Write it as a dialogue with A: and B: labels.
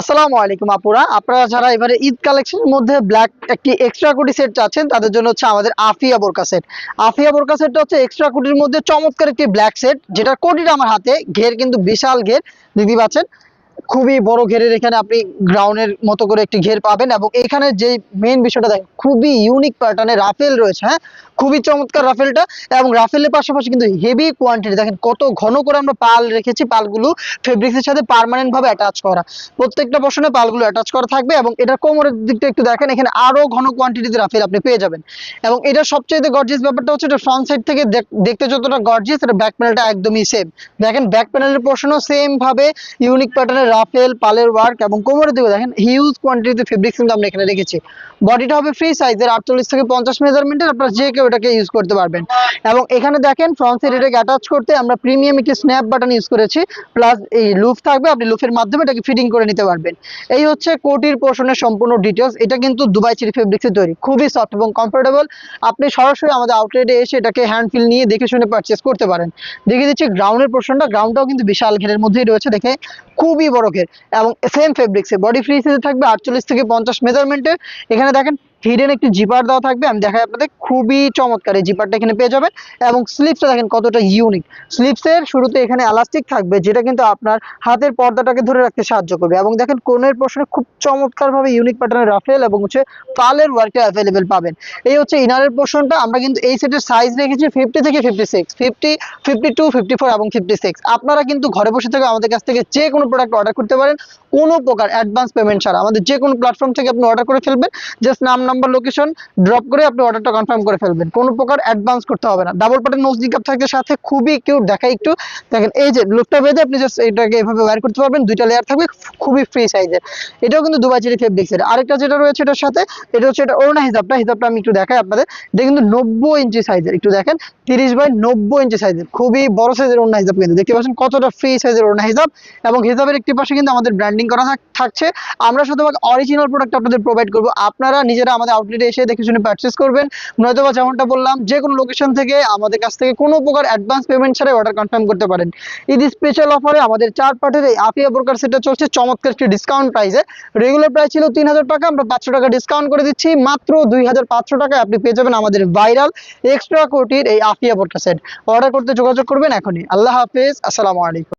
A: আসসালামু আলাইকুম আপুরা। আপনারা যারা এবারে ঈদ কালেকশনের মধ্যে ব্ল্যাক একটি এক্সট্রা কুটি সেট চাচ্ছেন, তাদের জন্য হচ্ছে আমাদের আফিয়া বোরকা সেট আফিয়া বোরকা সেটটা হচ্ছে এক্সট্রা কুটির মধ্যে চমৎকার একটি ব্ল্যাক সেট যেটা কোটিটা আমার হাতে, ঘের কিন্তু বিশাল ঘের। দিদি পাচ্ছেন খুবই বড় ঘেরের এখানে আপনি গ্রাউন্ডের মতো করে একটি ঘের পাবেন এবং এখানে যে মেইন বিষয়টা দেখেন, খুবই ইউনিক প্যাটার্নের রাফেল রয়েছে হ্যাঁ? খুবই চমৎকার রাফেলটা এবং রাফেলের পাশাপাশি কিন্তু হেভি কোয়ান্টিটি দেখেন কত ঘন করে আমরা পাল রেখেছি, পালগুলো ফেব্রিক্সের সাথে পার্মানেন্ট ভাবে অ্যাটাচ করা। প্রত্যেকটা পোর্শনে পালগুলো অ্যাটাচ করা থাকবে এবং এটা কোমরের দিকটা একটু দেখেন, এখানে আরও ঘন কোয়ান্টিটিতে রাফেল আপনি পেয়ে যাবেন। এবং এটা সবচেয়ে গর্জিয়াস ব্যাপারটা হচ্ছে এটা ফ্রন্ট সাইড থেকে দেখ- দেখতে যতটা গর্জিয়াস এটা ব্যাক প্যানেলটা একদমই সেম দেখেন ব্যাক প্যানেলের পোর্শনও সেম ভাবে ইউনিক প্যাটার্নের রাফেল, পালের ওয়ার্ক এবং কোমরের দিকে দেখেন হিউজ কোয়ান্টিটিতে ফেব্রিক্স কিন্তু আমরা এখানে রেখেছি। বডিটা হবে ফ্রি সাইজের আটচল্লিশ থেকে পঞ্চাশ মেজারমেন্টের আপনারা যে কেউ এটাকে ইউজ করতে পারবেন। এবং এখানে দেখেন ফ্রন্ট সাইড এটাকে অ্যাটাচ করতে আমরা প্রিমিয়াম একটি স্ন্যাপ বাটন ইউজ করেছি প্লাস এই লুফ থাকবে, আপনি লুফের মাধ্যমে এটাকে ফিটিং করে নিতে পারবেন। এই হচ্ছে কোটির পোর্শনের সম্পূর্ণ ডিটেলস এটা কিন্তু দুবাই চিরি ফেব্রিক্সে তৈরি, খুবই সফট এবং কমফোর্টেবল আপনি সরাসরি আমাদের আউটলেটে এসে এটাকে হ্যান্ড ফিল নিয়ে দেখে শুনে পারচেস করতে পারেন। দেখে দিচ্ছি গ্রাউন্ডের পোর্শনটা গ্রাউন্ডটাও কিন্তু বিশাল ঘেরের মধ্যেই রয়েছে, দেখে খুবই বড় ঘের এবং সেম ফেব্রিক্সে বডি ফ্রি সাইজে থাকবে আটচল্লিশ থেকে পঞ্চাশ মেজারমেন্টের এখানে দেখেন হিডেন একটি জিপার দেওয়া থাকবে। আমি দেখাই আপনাদের, খুবই চমৎকার এই জিপারটা এখানে পেয়ে যাবেন। এবং স্লিপসটা দেখেন কতটা ইউনিক স্লিপসের শুরুতে এখানে এলাস্টিক থাকবে, যেটা কিন্তু আপনার হাতের পর্দাটাকে ধরে রাখতে সাহায্য করবে। এবং দেখেন কোনের পোর্শনে খুব চমৎকার ভাবে ইউনিক প্যাটার্নের রাফেল এবং হচ্ছে পালের ওয়ার্কটা অ্যাভেলেবেল পাবেন। এই হচ্ছে ইনারের পোর্শনটা আমরা কিন্তু এই সেটের সাইজ রেখেছি ফিফটি থেকে fifty six fifty fifty two fifty four এবং ফিফটি সিক্স আপনারা কিন্তু ঘরে বসে থেকে আমাদের কাছ থেকে যে কোনো প্রোডাক্ট অর্ডার করতে পারেন। কোনো প্রকার অ্যাডভান্স পেমেন্ট ছাড়া। আমাদের যে কোনো প্ল্যাটফর্ম থেকে আপনি অর্ডার করে ফেলবেন। জাস্ট নাম নাম্বার লোকেশন ড্রপ করে আপনি অর্ডারটা কনফার্ম করে ফেলবেন। কোনো প্রকার অ্যাডভান্স করতে হবে না। ডাবল পাটের নোজ নিকাপ থাকতে সাথে খুবই কিউট দেখাই একটু। দেখেন, এই যে লুকটা বেঁধে আপনি জাস্ট এটাকে এভাবে ওয়্যার করতে পারবেন। দুইটা লেয়ার থাকবে, খুবই ফ্রি সাইজের এটাও কিন্তু দুবাই চেরি ফেব্রিক্সের আরেকটা যেটা রয়েছে এটার সাথে, এটা হচ্ছে এটা ওড়না হিসাবটা হিসাবটা আমি একটু দেখাই আপনাদের। এটা কিন্তু নব্বই ইঞ্চি সাইজের একটু দেখেন, তিরিশ বাই নব্বই ইঞ্চি সাইজের খুবই বড় সাইজের ওড়না হিসাব কিন্তু। দেখতে পাচ্ছেন কতটা ফ্রি সাইজের ওড়না হিসাব এবং হিসাবের একটি পাশে কিন্তু আমাদের ব্র্যান্ডিং করা থাকছে। আমরা শুধুমাত্র অরিজিনাল প্রোডাক্ট আপনাদের প্রোভাইড করব। আপনারা নিজেরা আমাদের আউটলেটে এসে দেখে শুনে পারচেস করবেন। নয়তো বা যেমনটা বললাম, যে কোনো লোকেশন থেকে আমাদের কাছ থেকে কোনো প্রকার অ্যাডভান্স পেমেন্ট ছাড়াই অর্ডার কনফার্ম করতে পারেন। ঈদ স্পেশাল অফারে আমাদের চার পার্টের এই আফিয়া বোরকার সেটা চলছে চমৎকার একটি ডিসকাউন্ট প্রাইসে রেগুলার প্রাইস ছিল তিন হাজার টাকা, আমরা পাঁচশো টাকা ডিসকাউন্ট করে দিচ্ছি। মাত্র দুই হাজার পাঁচশো টাকায় আপনি পেয়ে যাবেন আমাদের ভাইরাল এক্সট্রা কোটির এই আফিয়া বোরকা সেট অর্ডার করতে যোগাযোগ করবেন এখনই। আল্লাহ হাফিজ, আসসালামু আলাইকুম।